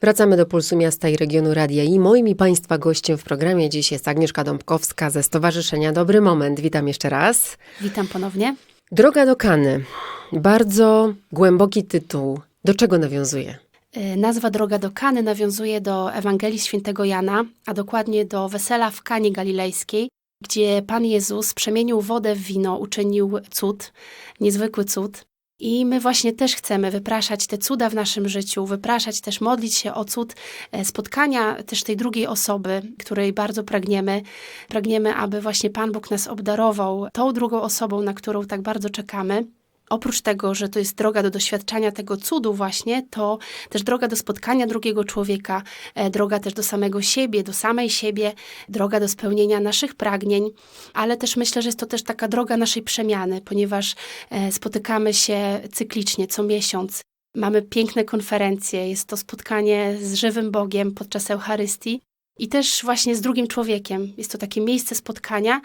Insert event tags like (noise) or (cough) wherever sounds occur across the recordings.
Wracamy do Pulsu Miasta i Regionu Radia i moim i Państwa gościem w programie dziś jest Agnieszka Dąbkowska ze Stowarzyszenia Dobry Moment. Witam jeszcze raz. Witam ponownie. Droga do Kany. Bardzo głęboki tytuł. Do czego nawiązuje? Y, Nazwa Droga do Kany nawiązuje do Ewangelii Świętego Jana, a dokładnie do wesela w Kanie Galilejskiej, gdzie Pan Jezus przemienił wodę w wino, uczynił cud, niezwykły cud. I my właśnie też chcemy wypraszać te cuda w naszym życiu, wypraszać też, modlić się o cud e, spotkania też tej drugiej osoby, której bardzo pragniemy. Pragniemy, aby właśnie Pan Bóg nas obdarował tą drugą osobą, na którą tak bardzo czekamy. Oprócz tego, że to jest droga do doświadczania tego cudu właśnie, to też droga do spotkania drugiego człowieka, e, droga też do samego siebie, do samej siebie, droga do spełnienia naszych pragnień, ale też myślę, że jest to też taka droga naszej przemiany, ponieważ e, spotykamy się cyklicznie, co miesiąc. Mamy piękne konferencje, jest to spotkanie z żywym Bogiem podczas Eucharystii i też właśnie z drugim człowiekiem. Jest to takie miejsce spotkania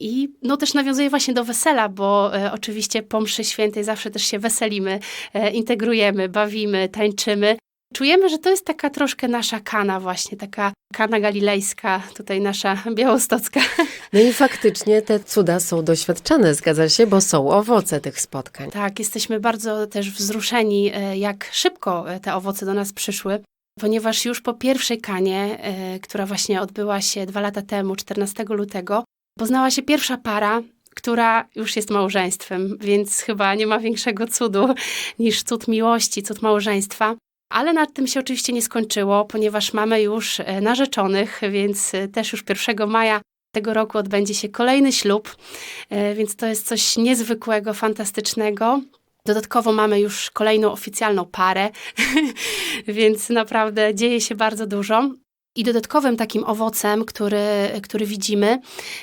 i no też nawiązuje właśnie do wesela, bo e, oczywiście po mszy świętej zawsze też się weselimy, e, integrujemy, bawimy, tańczymy. Czujemy, że to jest taka troszkę nasza kana właśnie, taka kana galilejska, tutaj nasza białostocka. (laughs) No i faktycznie te cuda są doświadczane, zgadza się, bo są owoce tych spotkań. Tak, jesteśmy bardzo też wzruszeni, e, jak szybko e, te owoce do nas przyszły. Ponieważ już po pierwszej kanie, e, która właśnie odbyła się dwa lata temu, 14 lutego, poznała się pierwsza para, która już jest małżeństwem, więc chyba nie ma większego cudu niż cud miłości, cud małżeństwa. Ale nad tym się oczywiście nie skończyło, ponieważ mamy już e, narzeczonych, więc e, też już 1 maja tego roku odbędzie się kolejny ślub, e, więc to jest coś niezwykłego, fantastycznego. Dodatkowo mamy już kolejną oficjalną parę, (laughs) więc naprawdę dzieje się bardzo dużo. I dodatkowym takim owocem, który, który widzimy,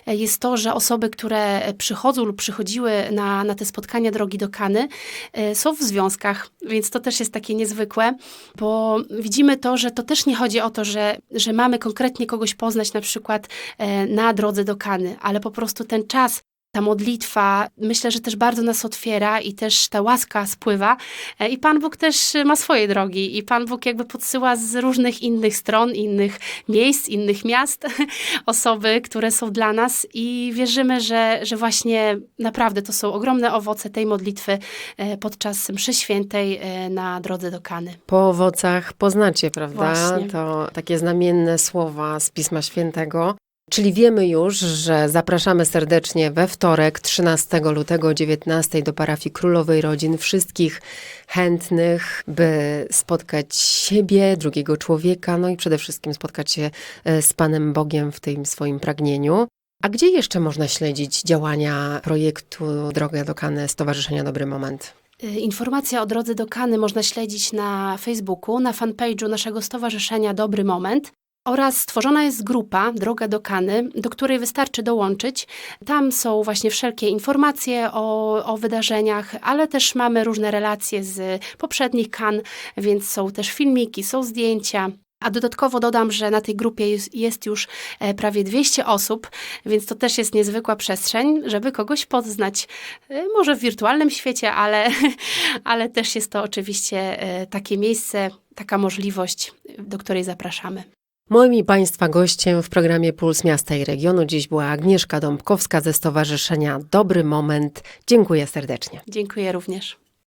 e, jest to, że osoby, które przychodzą lub przychodziły na, na te spotkania drogi do Kany, e, są w związkach, więc to też jest takie niezwykłe, bo widzimy to, że to też nie chodzi o to, że, że mamy konkretnie kogoś poznać na przykład e, na drodze do Kany, ale po prostu ten czas, ta modlitwa, myślę, że też bardzo nas otwiera i też ta łaska spływa. E, I Pan Bóg też ma swoje drogi i Pan Bóg jakby podsyła z różnych innych stron, innych miejsc, innych miast (laughs) osoby, które są dla nas i wierzymy, że, że właśnie naprawdę to są ogromne owoce tej modlitwy e, podczas mszy świętej e, na drodze do Kany. Po owocach poznacie, prawda? Właśnie. To takie znamienne słowa z Pisma Świętego. Czyli wiemy już, że zapraszamy serdecznie we wtorek, 13 lutego o 19 do parafii Królowej Rodzin wszystkich chętnych, by spotkać siebie, drugiego człowieka, no i przede wszystkim spotkać się e, z Panem Bogiem w tym swoim pragnieniu. A gdzie jeszcze można śledzić działania projektu Droga do Kany Stowarzyszenia Dobry Moment? Y, Informacja o drodze do Kany można śledzić na Facebooku, na fanpage'u naszego stowarzyszenia Dobry Moment. Oraz stworzona jest grupa Droga do Kany, do której wystarczy dołączyć. Tam są właśnie wszelkie informacje o, o wydarzeniach, ale też mamy różne relacje z poprzednich kan, więc są też filmiki, są zdjęcia. A dodatkowo dodam, że na tej grupie jest, już e, prawie 200 osób, więc to też jest niezwykła przestrzeń, żeby kogoś poznać. E, Może w wirtualnym świecie, ale, (laughs) ale też jest to oczywiście e, takie miejsce, taka możliwość, do której zapraszamy. Moim i Państwa gościem w programie Puls Miasta i Regionu dziś była Agnieszka Dąbkowska ze Stowarzyszenia Dobry Moment. Dziękuję serdecznie. Dziękuję również.